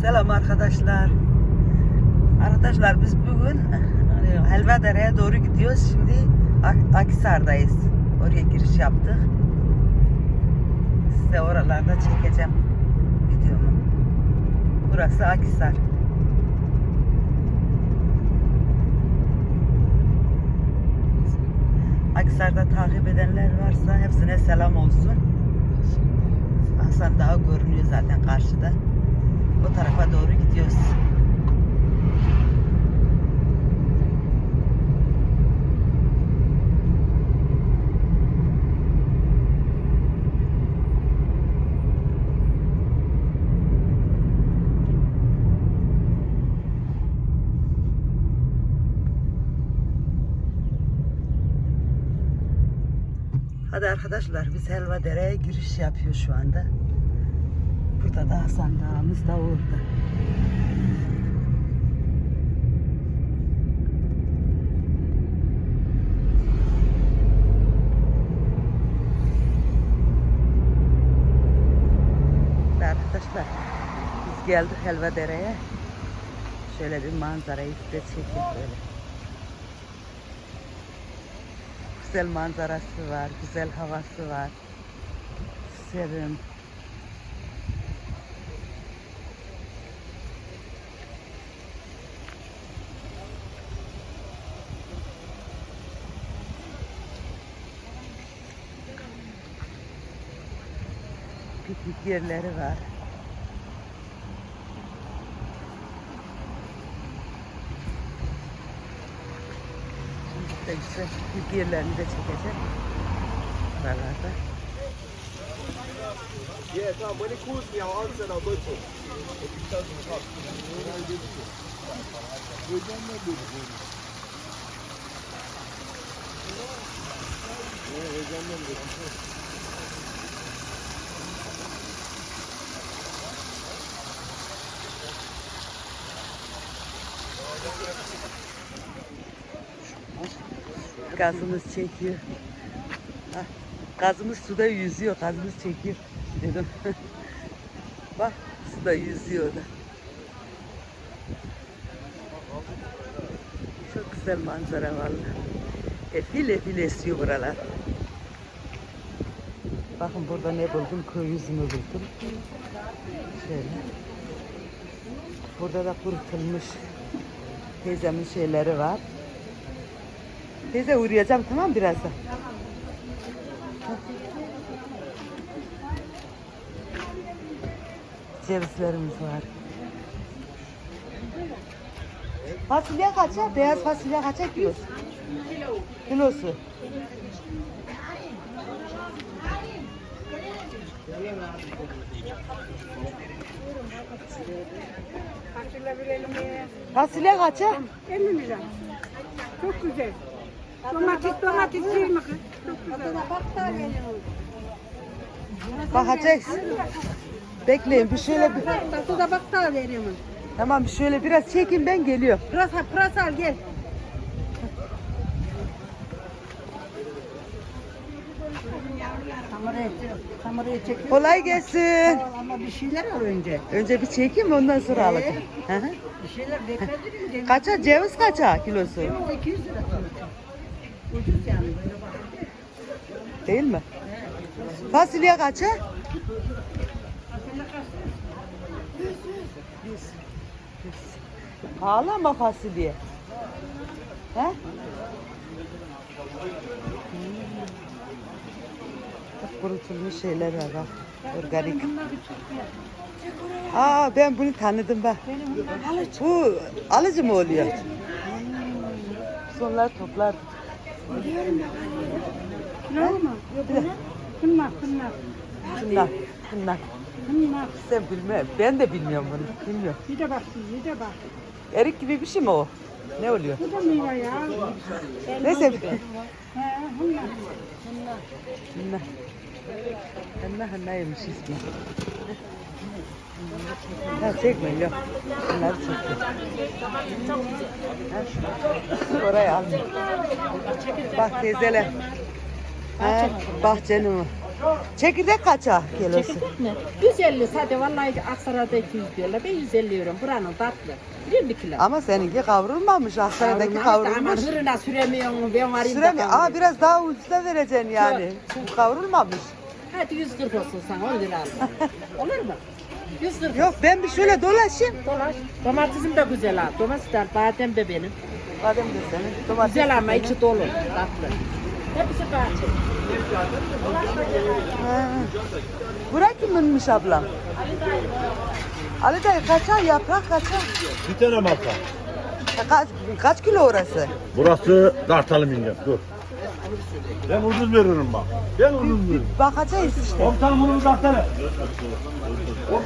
Selam arkadaşlar. Arkadaşlar biz bugün e, Helvadere'ye doğru gidiyoruz. Şimdi Ak- Akhisar'dayız. Oraya giriş yaptık. Size oralarda çekeceğim videomu. Burası Akhisar. Akhisar'da takip edenler varsa hepsine selam olsun. Hasan Dağı görünüyor zaten karşıda. O tarafa doğru gidiyoruz. Hadi arkadaşlar biz Helvadere'ye giriş yapıyor şu anda. Burada da Hasan Dağımız da orada. Arkadaşlar biz geldik Helvadere'ye. Şöyle bir manzarayı size çekeyim böyle. Güzel manzarası var, güzel havası var. Serin. Piknik yerleri var. Şimdi de güzel piknik yerlerini de çekeceğim. Buralarda. Yeah, Tom, when it cools me, I'll answer and I'll go to it. If it doesn't come. Gazımız çekiyor. Ah, Gazımız suda yüzüyor, gazımız çekiyor dedim. Bak suda yüzüyor da. Çok güzel manzara vallahi. Efil efil esiyor buralar. Bakın burada ne buldum? Köy yüzümü buldum. Şöyle. Burada da kurutulmuş teyzemin şeyleri var. Teyze uğrayacağım tamam birazdan. Cevizlerimiz var. Fasulye kaça? Beyaz fasulye kaça kilosu? Kilosu. Fasulye kaça? 50 lira. Çok güzel. Domates, domates değil mi kız? Çok güzel. Bakacağız. Bekleyin bir şöyle bir... Tatlıda bak da veriyorum. Tamam bir şöyle biraz çekin ben geliyorum. Pırasa, pırasa al gel. Kamerayı, kamerayı. Kolay gelsin. Ama bir şeyler al önce. Önce bir çekeyim ondan sonra alacağım. Hı hı. Bir şeyler bekledirin. Kaça? Ceviz kaça kilosu? 200 lira. Ucuz yani böyle bak. Değil mi? Fasulye kaça? Pahalı ama fasulye. He? Hmm. Bak kurutulmuş şeyler var bak. Organik. Aa ben bunu tanıdım bak. Bu alıcı mı oluyor? Biz onları toplar. Kilo mu? Bunlar, bunlar. Şunlar, bunlar. Bunlar. Sen bilmem. Ben de bilmiyorum bunu. Bilmiyorum. Bir de bak, bir de bak. Erik gibi bir şey mi o? Ne oluyor? Bu da meyve ya. Neyse. He, bunlar. Bunlar. Bunlar hannaymış ismi. Ha çekmeyin yok. Bunları. Ha, Orayı almıyor. Bak teyzeler. Ha, bahçenin o. Çekirdek kaça kilosu? Çekirdek mi? 150 sade vallahi Aksaray'da 200 diyorlar. Ben 150 veriyorum. Buranın tatlı. 20 kilo. Ama seninki kavrulmamış. Aksaray'daki kavrulmuş. Ama hırına süremiyor mu? Ben varayım Süre da mi? Aa biraz daha ucuza vereceksin yani. Bu kavrulmamış. Hadi 140 olsun sana 10 lira al. Olur mu? 140 Yok ben bir şöyle dolaşayım. dolaş. Domatesim de güzel ha. Domates de badem de benim. Badem de senin. Domates Güzel ama içi dolu. Tatlı. Hepsi bahçe. Bura kiminmiş ablam? Ali dayı kaça yaprak kaça? Bir tane marka. Ha, Kaç, kaç kilo orası? Burası tartalım ince. Dur. Ben ucuz veririm bak. Ben ucuz veririm. Bakacağız işte. Komutanım bunu tartalım. Bunu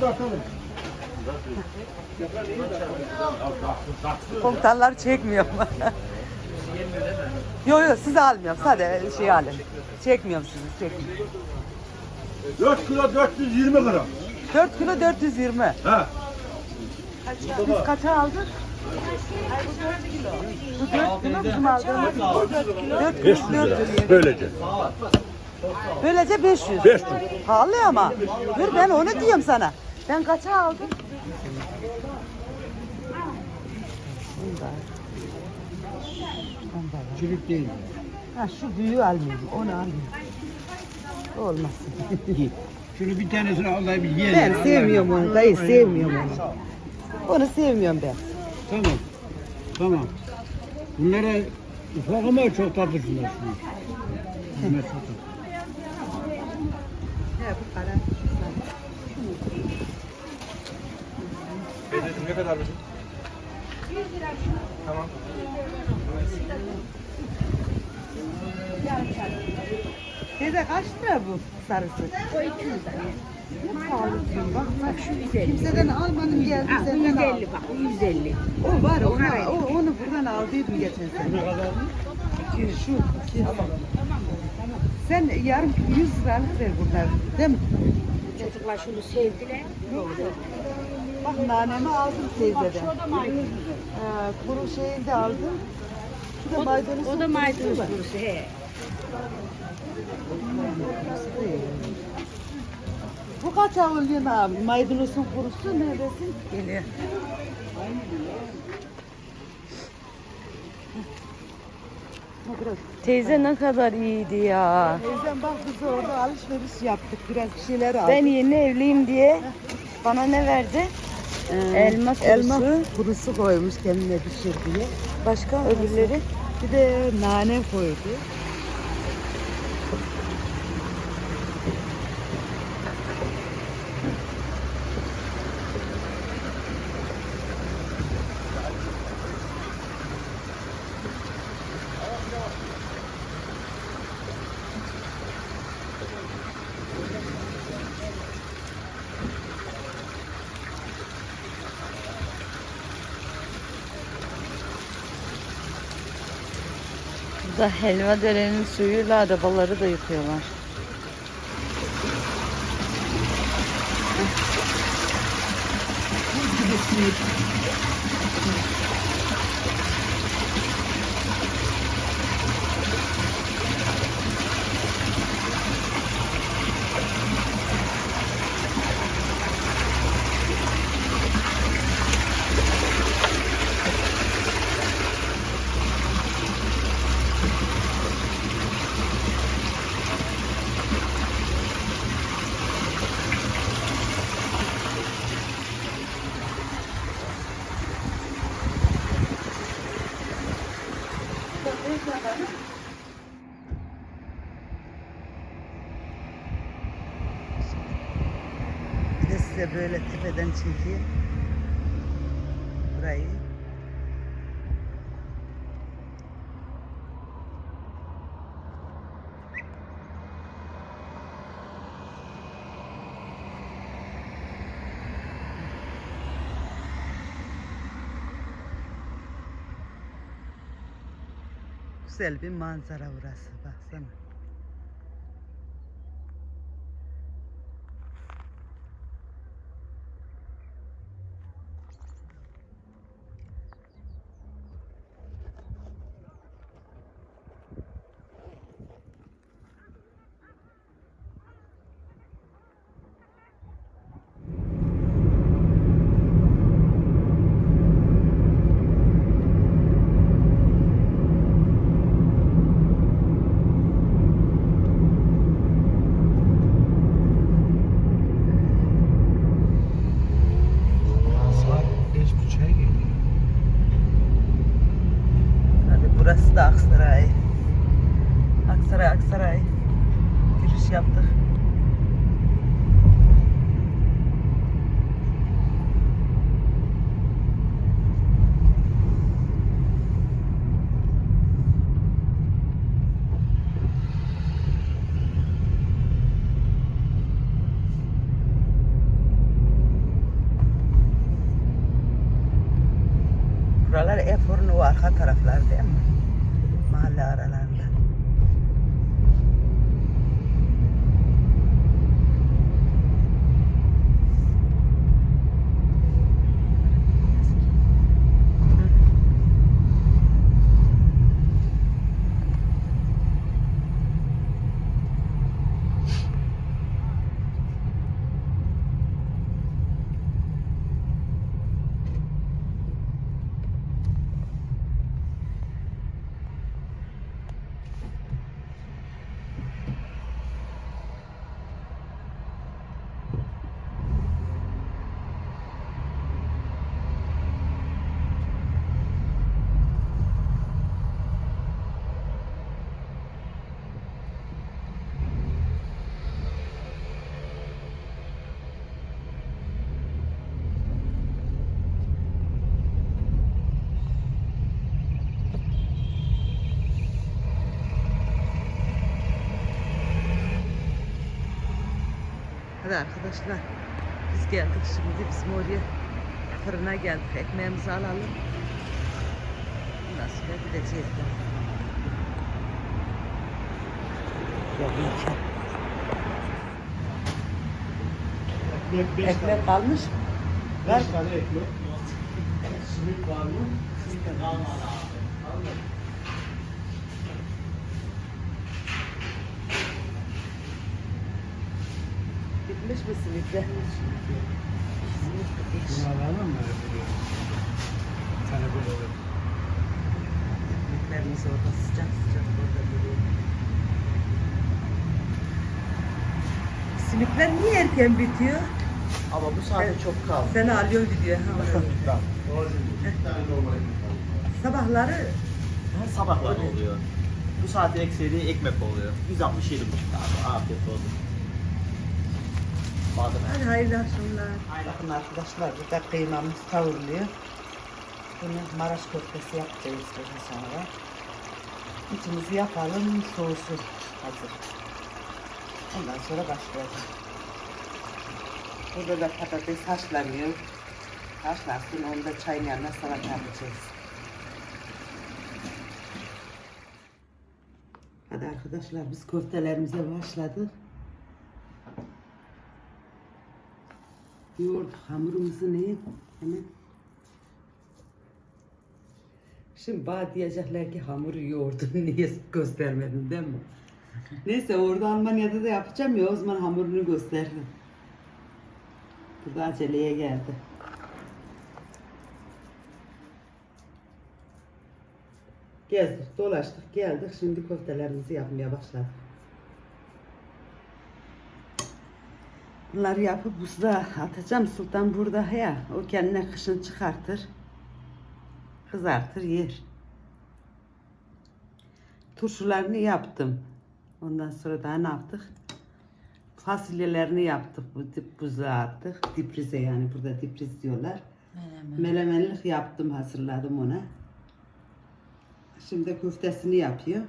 tartalım. Komutanlar çekmiyor mu? Yok yok sizi almıyorum. Sadece şey alın. Çekmiyorum sizi çekmiyorum. 4 kilo 420 gram. 4 kilo 420. Ha. Biz kaça aldık? Bu 4 kilo bizim aldığımız 4 500 kilo lira. 400. Böylece. Böylece 500. 500. Pahalı ama. Dur ben onu diyorum sana. Ben kaça aldım? Çürük değil. Ha şu büyüğü almıyorum. Onu alayım. O Olmasın. Şunu bir tanesini alayım yiyelim. Ben sevmiyorum onu. Dayı sevmiyorum onu. Onu sevmiyorum ben. Tamam. Tamam. Bunlara ufak ama çok tatlı şunlar. Bunlar çok tatlı. Teyze kaç lira bu sarısı? O 200 lira. Ne pahalısın bak. Bak şu 150. Kimseden almadım geldi Ha, bu senden aldım. 150 bak. bu 150. O var onu, o, onu buradan aldıydım geçen sene. Şu, şu. Sen yarım 100 liralık ver bunlar değil mi? Çocuklar şunu sevdiler. Bak nanemi aldım teyzeden. Ha, kuru şeyini de aldım. Şu da maydanoz. O da maydanoz kurusu he. Bu kaç oluyor abi? Maydanozun kurusu neredesin? Geliyor. Teyze ne kadar iyiydi ya. Teyzem bak biz orada alışveriş yaptık. Biraz bir şeyler aldık. Ben yeni evliyim diye bana ne verdi? Ee, elma kurusu. Elma kurusu koymuş kendine pişir diye. Başka öbürleri. Bir de nane koydu. Burada helva derenin suyuyla arabaları da yıkıyorlar. Bir de size böyle tepeden çekeyim. Burayı. Güzel bir manzara burası. Baksana. giriş yaptık. Buralar Efor'un o arka taraflar değil mi? Mahalle aralarında. Evet arkadaşlar biz geldik şimdi bizim oraya fırına geldik ekmeğimizi alalım. Ondan sonra gideceğiz. Ekmek, beş ekmek kalmış. Beş tane ekmek. Simit var mı? Simit kalmadı. 45 kesinlikle. Bunu alalım mı? Bir tane bul olur. Ekmeklerimiz orada sıcak sıcak orada duruyor. Simitler niye erken bitiyor? Ama bu saatte Evet. çok kaldı. Seni alıyor video. ha. Sabahları Ha, Sabahlar oluyor. Bu saatin ekseri ekmek oluyor. 167 buçuk abi. Afiyet olsun. Bazen hadi hayırlı akşamlar. Bakın arkadaşlar burada kıymamız kavruluyor. Bunu Maraş köftesi yapacağız daha sonra. İçimizi yapalım soğusun hazır. Ondan sonra başlayacağız. Burada da patates haşlanıyor. Haşlansın onu da çayın yanına salata yapacağız. Hadi arkadaşlar biz köftelerimize başladık. Yoğurduk hamurumuzu ne? Hemen. Şimdi bana diyecekler ki hamuru yoğurdun niye göstermedin değil mi? Neyse orada Almanya'da da yapacağım ya o zaman hamurunu gösteririm. Burada aceleye geldi. Gezdik, dolaştık, geldik. Şimdi köftelerimizi yapmaya başladık. Bunları yapıp buzluğa atacağım. Sultan burada ya. O kendine kışın çıkartır. Kızartır yer. Turşularını yaptım. Ondan sonra daha ne yaptık? Fasulyelerini yaptık. Bu dip buzluğa attık. Diprize yani burada dipriz diyorlar. Melemenlik yaptım hazırladım ona. Şimdi köftesini yapıyor.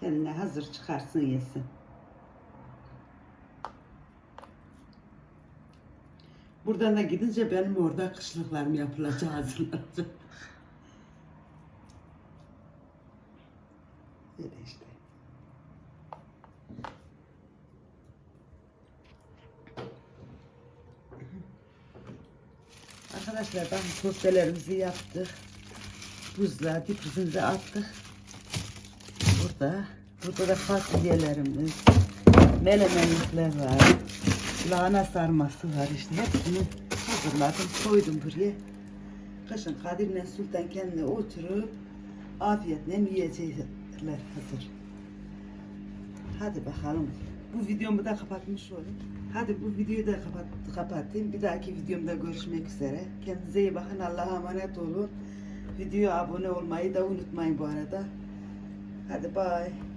Kendine hazır çıkarsın yesin. Buradan da gidince benim orada kışlıklarım yapılacak hazırlanacak. Öyle işte. Arkadaşlar bakın köftelerimizi yaptık. Buzluğa dipizimize attık. Burada, burada da fasulyelerimiz, melemenlikler var. Lahana sarması var işte. Hepsini hazırladım, koydum buraya. Kışın Kadir'le Sultan kendine oturup afiyetle yiyecekler hazır. Hadi bakalım. Bu videomu da kapatmış olayım. Hadi bu videoyu da kapat, kapatayım. Bir dahaki videomda görüşmek üzere. Kendinize iyi bakın. Allah'a emanet olun. Videoya abone olmayı da unutmayın bu arada. Hadi bye.